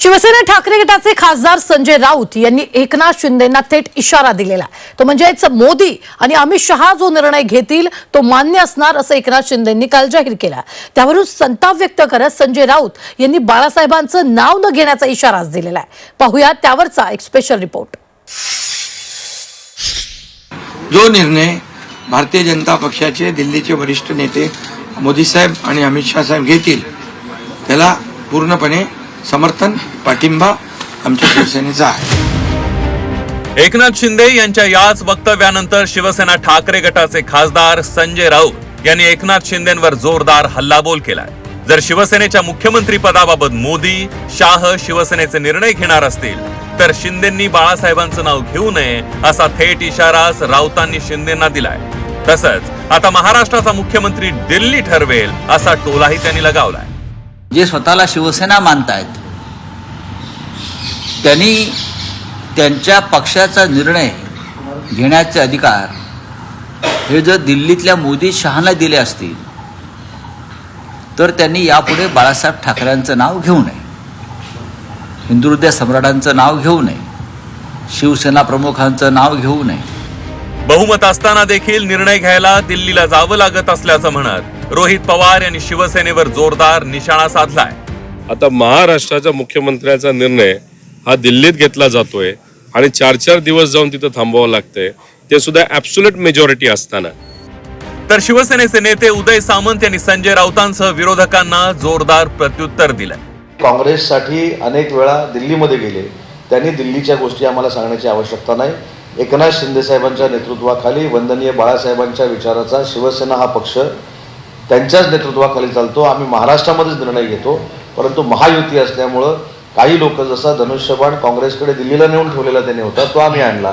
शिवसेना ठाकरे गटाचे खासदार संजय राऊत यांनी एकनाथ शिंदेना थेट इशारा दिलेला आहे. तो म्हणजेच मोदी आणि अमित शहा जो निर्णय घेतील तो मान्य असणार असं एकनाथ शिंदेंनी काल जाहीर केला त्यावरून संताप व्यक्त करत संजय राऊत यांनी बाळासाहेबांचं नाव न घेण्याचा इशाराच दिलेला आहे. पाहूया त्यावरचा एक स्पेशल रिपोर्ट जो निर्णय भारतीय जनता पक्षाचे दिल्लीचे वरिष्ठ नेते मोदी साहेब आणि अमित शहा साहेब घेतील त्याला पूर्णपणे समर्थन पाठिंबा आमच्या शिवसेनेचा आहे. एकनाथ शिंदे यांच्या याच वक्तव्यानंतर शिवसेना ठाकरे गटाचे खासदार संजय राऊत यांनी एकनाथ शिंदेंवर जोरदार हल्लाबोल केलाय. जर शिवसेनेच्या मुख्यमंत्री पदाबाबत मोदी शाह शिवसेनेचे निर्णय घेणार असतील तर शिंदेंनी बाळासाहेबांचं नाव घेऊ नये असा थेट इशाराच राऊतांनी शिंदेंना दिलाय. तसंच आता महाराष्ट्राचा मुख्यमंत्री दिल्ली ठरवेल असा टोलाही त्यांनी लगावलाय. जे स्वतःला शिवसेना मानतायत त्यांनी त्यांच्या पक्षाचा निर्णय घेण्याचे अधिकार हे जर दिल्लीतल्या मोदी शहाना दिले असतील तर त्यांनी यापुढे बाळासाहेब ठाकरेंचं नाव घेऊ नये हिंदुहृदय सम्राटांचं नाव घेऊ नये शिवसेना प्रमुखांचं नाव घेऊ नये. बहुमत असताना देखील निर्णय घ्यायला दिल्लीला जावं लागत असल्याचं म्हणत रोहित पवार यांनी शिवसेनेवर जोरदार निशाणा साधलाय. आता महाराष्ट्राच्या मुख्यमंत्र्याचा निर्णय हा दिल्लीत घेतला जातोय आणि चार चार दिवस जाऊन तिथं थांबावं लागतंय. ते सुद्धा ऍब्सुलेट मेजॉरिटी असताना. तर शिवसेनेचे नेते उदय सामंत यांनी संजय राऊतांसह विरोधकांना जोरदार प्रत्युत्तर दिलंय काँग्रेससाठी अनेक वेळा दिल्लीमध्ये गेले. त्यांनी दिल्लीच्या गोष्टी आम्हाला सांगण्याची आवश्यकता नाही. एकनाथ शिंदेसाहेबांच्या नेतृत्वाखाली वंदनीय बाळासाहेबांच्या विचाराचा शिवसेना हा पक्ष त्यांच्याच नेतृत्वाखाली चालतो. आम्ही महाराष्ट्रामध्येच निर्णय घेतो. परंतु महायुती असल्यामुळं काही लोक जसा धनुष्यबाण काँग्रेसकडे दिल्लीला नेऊन ठेवलेला त्याने होता तो आम्ही आणला.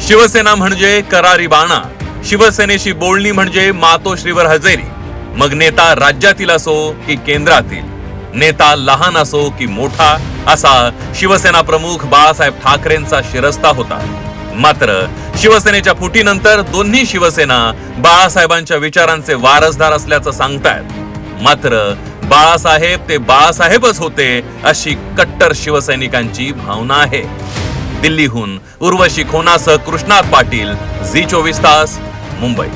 शिवसेना म्हणजे करारी बाणा. शिवसेनेशी बोलणी म्हणजे मातोश्रीवर हजेरी. मग नेता राज्यातील असो की केंद्रातील. नेता लहान असो की मोठा असा शिवसेना प्रमुख बाळासाहेब ठाकरेंचा शिरस्ता होता. मात्र शिवसेनेच्या फुटीनंतर दोन्ही शिवसेना बाळासाहेबांच्या विचारांचे वारसदार असल्याचं सांगतायत. मात्र बाळासाहेब ते बाळासाहेबच होते अशी कट्टर शिवसैनिकांची भावना आहे. दिल्लीहून उर्वशी खोनासह कृष्णात पाटील झी चोवीस तास मुंबई.